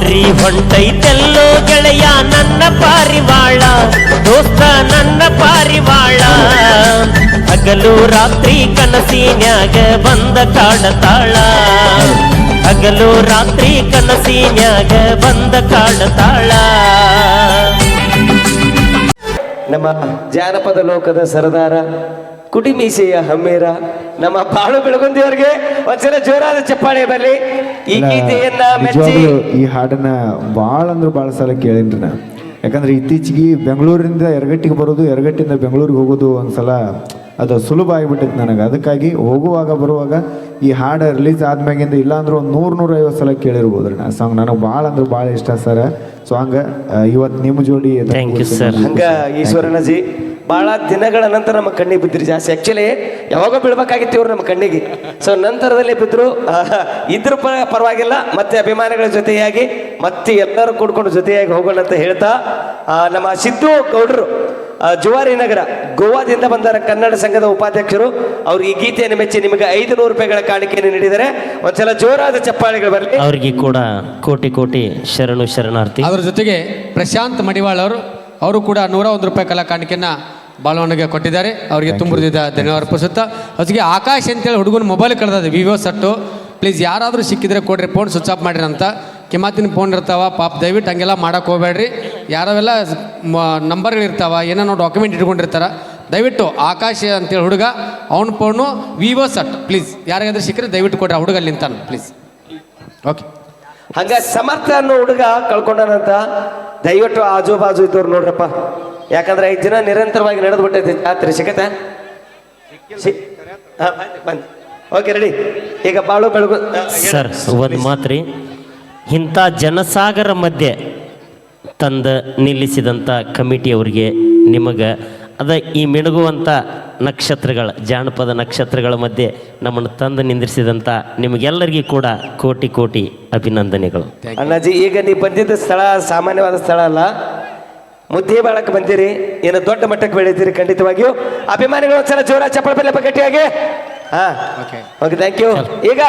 ದಾರಿ ಹೊಂಟೈತೆಲ್ಲೋ ಗೆಳೆಯ, ನನ್ನ ಪಾರಿವಾಳ, ದೋಸ್ತ, ನನ್ನ ಪಾರಿವಾಳ. ಹಗಲು ರಾತ್ರಿ ಕನಸಿನ್ಯಾಗ ಬಂದ ಕಾಡತಾಳ ಹಗಲು ರಾತ್ರಿ ಕನಸಿನ್ಯಾಗ ಬಂದ ಕಾಡತಾಳ ನಮ್ಮ ಜಾನಪದ ಲೋಕದ ಸರದಾರ ಕುಟಿಮೀಸೆಯ ಹಮ್ಮೇರ ನಮ್ಮ ಬಾಳು ಬೆಳಗುಂದಿಯವರಿಗೆ ಒಂದ್ಸಲ ಜೋರಾದ ಚಪ್ಪಾಳೆ ಬರಲಿ. ಈ ಗೀತೆಯನ್ನ ಮೆಚ್ಚಿ. ಈ ಹಾಡನ್ನ ಭಾಳ ಅಂದ್ರೆ ಭಾಳ ಸಲ ಕೇಳಿನ್ರಿ ನಾ ಯಾಕಂದ್ರೆ ಇತ್ತೀಚೆಗೆ ಬೆಂಗಳೂರಿಂದ ಎರಗಟ್ಟಿಗೆ ಬರೋದು ಎರಗಟ್ಟಿಂದ ಬೆಂಗಳೂರಿಗೆ ಹೋಗೋದು ಒಂದ್ಸಲ ಅದು ಸುಲಭ ಆಗಿಬಿಟ್ಟಿತ್ತು ನನಗೆ. ಅದಕ್ಕಾಗಿ ಹೋಗುವಾಗ ಬರುವಾಗ ಈ ಹಾಡು ರಿಲೀಸ್ ಆದ್ಮ್ಯಾಗಿಂದ ಇಲ್ಲ ಅಂದ್ರೆ ಒಂದು ನೂರು ನೂರೈವತ್ತು ಸಲ ಕೇಳಿರ್ಬೋದು ನಾ ಸಾಂಗ್ ನನಗೆ ಭಾಳ ಅಂದ್ರೆ ಭಾಳ ಇಷ್ಟ ಸರ್. ಸಾಂಗ್ ಇವತ್ತು ನಿಮ್ಮ ಜೋಡಿ ಥ್ಯಾಂಕ್ ಯು ಸರ್ ಹಂಗ ಈಶ್ವರನಜಿ ಬಹಳ ದಿನಗಳ ನಂತರ ನಮ್ಮ ಕಣ್ಣಿಗೆ ಬಿದ್ದಿರಿ ಜಾಸ್ತಿ. ಆಕ್ಚುಲಿ ಯಾವಾಗ ಬೀಳ್ಬೇಕಾಗಿತ್ತು ಇವ್ರು ನಮ್ಮ ಕಣ್ಣಿಗೆ. ಸೊ ನಂತರದಲ್ಲಿ ಬಿದ್ರು ಆಹ್, ಇದ್ರ ಪ ಪರವಾಗಿಲ್ಲ ಮತ್ತೆ ಅಭಿಮಾನಿಗಳ ಜೊತೆಯಾಗಿ ಮತ್ತೆ ಎಲ್ಲರೂ ಕೂಡ್ಕೊಂಡು ಜೊತೆಯಾಗಿ ಹೋಗೋಣ ಅಂತ ಹೇಳ್ತಾ ನಮ್ಮ ಸಿದ್ದು ಗೌಡರು ಜುವಾರಿ ನಗರ ಗೋವಾದಿಂದ ಬಂದರ ಕನ್ನಡ ಸಂಘದ ಉಪಾಧ್ಯಕ್ಷರು. ಅವ್ರು ಈ ಗೀತೆಯನ್ನು ಮೆಚ್ಚಿ ನಿಮಗೆ ಐದು ನೂರು ರೂಪಾಯಿಗಳ ಕಾಣಿಕೆಯನ್ನು ನೀಡಿದರೆ ಒಂದ್ಸಲ ಜೋರಾದ ಚಪ್ಪಾಳೆಗಳು ಬರಲಿ. ಅವ್ರಿಗೆ ಕೂಡ ಕೋಟಿ ಕೋಟಿ ಶರಣು ಶರಣಾರ್ಥಿ. ಅದರ ಜೊತೆಗೆ ಪ್ರಶಾಂತ್ ಮಡಿವಾಳ್ ಅವರು ಅವರು ಕೂಡ ನೂರ ಒಂದು ರೂಪಾಯಿ ಕಲಾ ಕಾಣಿಕೆಯನ್ನು ಬಾಲವನಿಗೆ ಕೊಟ್ಟಿದ್ದಾರೆ. ಅವರಿಗೆ ತುಂಬುದಿದ ಧನ್ಯವಾದ ಅರ್ಪಿಸುತ್ತಾ. ಅದಕ್ಕೆ ಆಕಾಶ್ ಅಂತೇಳಿ ಹುಡುಗನ ಮೊಬೈಲ್ ಕಳೆದ ವಿವೋ ಸಟ್ಟು ಪ್ಲೀಸ್ ಯಾರಾದರೂ ಸಿಕ್ಕಿದ್ರೆ ಕೊಡ್ರಿ ಫೋನ್ ಸ್ವಿಚ್ ಆಫ್ ಮಾಡಿರಿ ಅಂತ. ಕಿಮಾತಿನ ಫೋನ್ ಇರ್ತಾವ ಪಾಪ ದಯವಿಟ್ಟು ಹಂಗೆಲ್ಲ ಮಾಡೋಕೆ ಹೋಗ್ಬೇಡ್ರಿ. ಯಾರವೆಲ್ಲ ನಂಬರ್ಗಳಿರ್ತಾವ ಏನೇನೋ ಡಾಕ್ಯುಮೆಂಟ್ ಇಟ್ಕೊಂಡಿರ್ತಾರೆ ದಯವಿಟ್ಟು ಆಕಾಶ್ ಅಂತೇಳಿ ಹುಡುಗ ಅವನ ಫೋನು ವಿವೋ ಸಟ್ ಪ್ಲೀಸ್ ಯಾರಿಗಾದ್ರೂ ಸಿಕ್ಕರೆ ದಯವಿಟ್ಟು ಕೊಡ್ರಿ ಆ ಹುಡುಗ ಅಲ್ಲಿ ನಿಂತಾನ ಪ್ಲೀಸ್ ಓಕೆ ಹಂಗ ಸಮರ್ಥ ಅನ್ನೋ ಹುಡುಗ ಕಳ್ಕೊಂಡನಂತ ದಯವಿಟ್ಟು ಆಜು ಬಾಜು ಇದ್ದವ್ರು ನೋಡ್ರಪ್ಪ. ಯಾಕಂದ್ರೆ ಐದು ಜನ ನಿರಂತರವಾಗಿ ನಡೆದು ಬಿಟ್ಟೈತಿ ಜಾತ್ರೆ ಸಿಗತ್ತೆ ಓಕೆ ರೆಡಿ ಈಗ ಬಾಳು ಬೆಳಗು ಸರ್ ಒಂದು ಮಾತ್ರಿ ಇಂಥ ಜನಸಾಗರ ಮಧ್ಯೆ ತಂದ ನಿಲ್ಲಿಸಿದಂಥ ಕಮಿಟಿಯವರಿಗೆ ನಿಮಗೆ ಅದ ಈ ಮಿಣುಗುವಂಥ ನಕ್ಷತ್ರಗಳ ಜಾನಪದ ನಕ್ಷತ್ರಗಳ ಮಧ್ಯೆ ನಮ್ಮನ್ನು ತಂದು ನಿಂದಿರಿಸಿದಂಥ ನಿಮಗೆಲ್ಲರಿಗೂ ಕೂಡ ಕೋಟಿ ಕೋಟಿ ಅಭಿನಂದನೆಗಳು. ಅಣ್ಣಾಜಿ ಈಗ ನೀವು ಬಂದಿದ್ದ ಸ್ಥಳ ಸಾಮಾನ್ಯವಾದ ಸ್ಥಳ ಅಲ್ಲ. ಮುದ್ದೆ ಬಾಳಕ್ಕೆ ಬಂದಿರಿ. ಏನೋ ದೊಡ್ಡ ಮಟ್ಟಕ್ಕೆ ಬೆಳೆದಿರಿ ಖಂಡಿತವಾಗಿಯೂ. ಅಭಿಮಾನಿಗಳು ಒಂದ್ಸಲ ಜೋರ ಚಪ್ಪಳ ಬೆಲೆ ಗಟ್ಟಿಯಾಗಿ. ಹಾ ಓಕೆ ಓಕೆ ಥ್ಯಾಂಕ್ ಯು ಈಗ